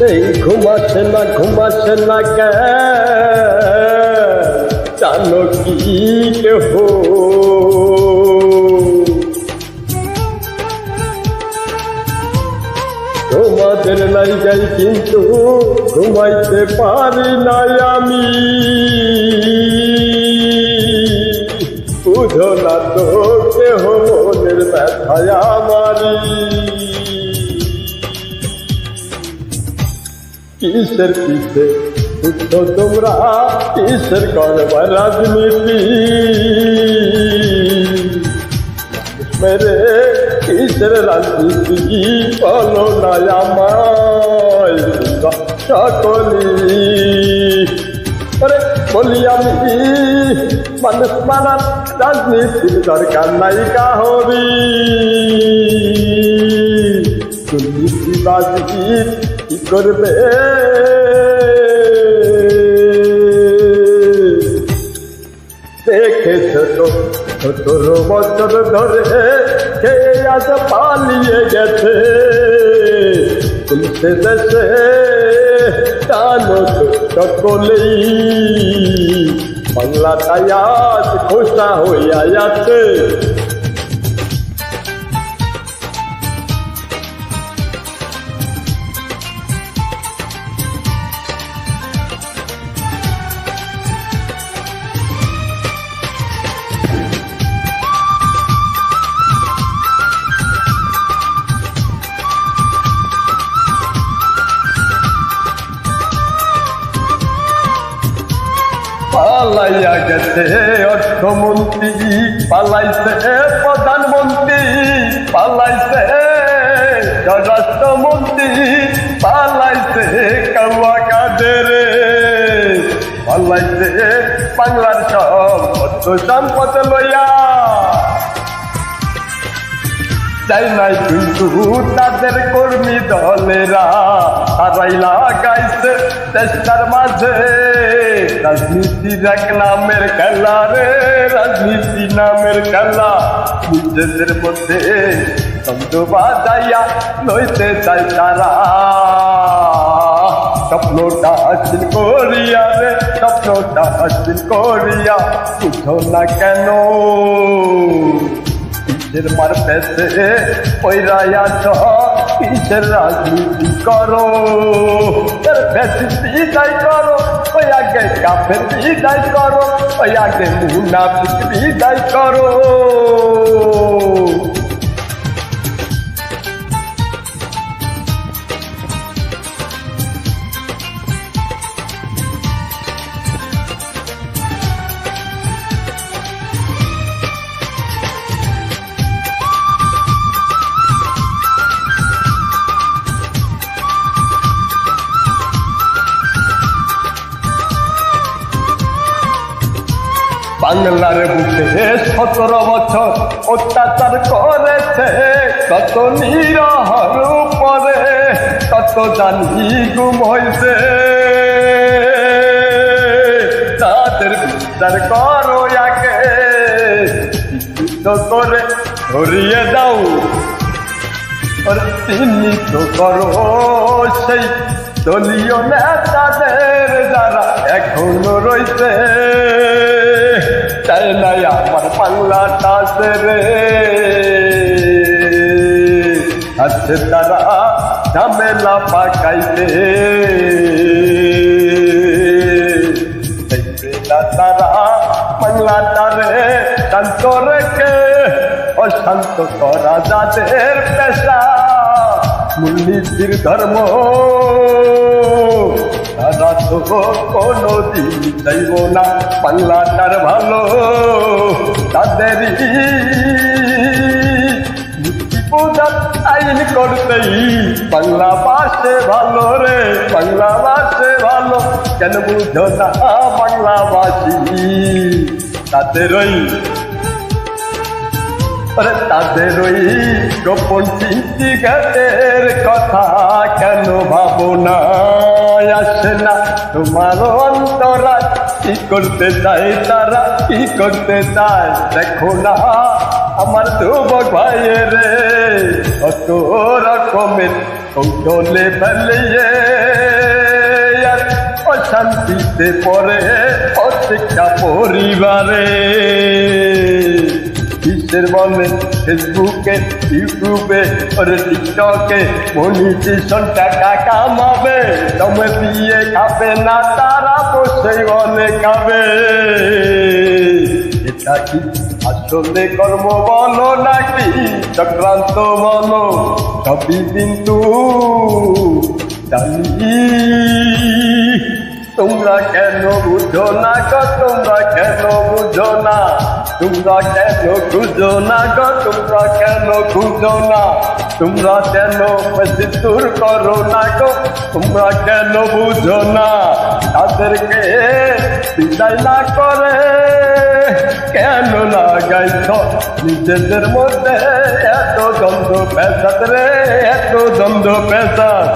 এই ঘুমাচ্ছে না ঘুমাচ্ছে না জানো কি কেহ? তোমাদের লাই যাই কিন্তু ঘুমাইতে পারি নাই আমি। বুঝো না তো কেহ মনের ব্যথায় আমারি কিসের পিছে বুঝছ তোমরা কিসের করবার রাজনীতি। মেরে কিসের রাজনীতি বলো না আমায় সকলি আরে, বলি আমি, মানুষ মানার রাজনীতির দরকার নাই কাহরি। দুর্নীতিবাজি কি করবে দেখেছ তো সতেরো বছর ধরে কে আজ পালিয়ে গেছে তুলতে দেশে জানো তো সকলেই বাংলাটাই আজ খোসা হইয়া যাচ্ছে পালাইয়া গেছে অর্থমন্ত্রী, পালাইছে প্রধানমন্ত্রী, পালাইছে স্বরাষ্ট্রমন্ত্রী, পালাইছে কাউয়া কাদের, পালাইছে বাংলার সব সম্পদ লইয়া। চাই নাই কিন্তু তাদের কর্মী দলেরা তারাই চেষ্টার মাঝে রাজনীতির এক নামের খেলা রে, রাজনীতি নামের খেলা। নিজেদের মধ্যে শব্দ বাজাইয়া লইতে চাই তারা। স্বপ্নটা হাসিল করিয়া রে, স্বপ্নটা হাসিল করিয়া বুঝো না কেন? কিসের মার পেছে ওই রায়া কিসের রাজনীতি করো। এর বেশি বিদায় করো, ওই আগে কাফের বিদায় করো, ওই আগে মুনাফিক বিদায় করো। বাংলার বুকে সতেরো বছর অত্যাচার করেছে, কত নিরহর উপরে, কত জানি গুম হয়েছে তাদের বিচার করো আগে করে ধরিয়ে দাও। চিহ্নিত করো সেই দলীয় নেতাদের যারা এখনও রয়েছে। নাই আমার পাল্লাটা রে আছে তারা, ঝামেলা পাকাইতে তারা বাংলাটারে শান্ত রেখে অশান্ত করা যাদের পেশা। মূলনীতির ধর্ম তারা তো কোনো দিন চাইব না বাংলাটার ভালো তাদেরই পূজার আইন করতেই বাংলা ভাষে ভালো রে বাংলা ভাষে ভালো কেন বুঝো না বাংলাভাষী তাদের ওই আরে তাদের ওই গোপন চিন্তি গাতের কথা কেন ভাবো না আসে না? তোমার অন্তরা কি করতে চায় তারা? কি করতে চায়? দেখো না, আমার যুবক ভাইয়ের কত রকমের কৌশলে ফেলিয়ে অশান্তিতে পরে অশিক্ষা পরিবারে। কিসের বলে, ফেসবুকে, ইউটিউবে ওরে টিকটকে মনিটেশন টাকা কামাবে। জমে দিয়ে খাবে না, তারা বসে বলে খাবে। এটা কি আসলে কর্ম বলো নাকি? চক্রান্ত বলো, সবই কিন্তু জানি তোমরা কেন বুঝো না তোমরা কেন বুঝো না? তোমরা কেন খুঁজো না গো? তোমরা কেন খুঁজো না? তোমরা কেন দূর করো না গো? তোমরা কেন বুঝো না? তাদেরকে বিদায় না করে। কেন লাগাইছ? নিজেদের মধ্যে এত দ্বন্দ্ব পেশাদ রে, এত দ্বন্দ্ব পেশাদ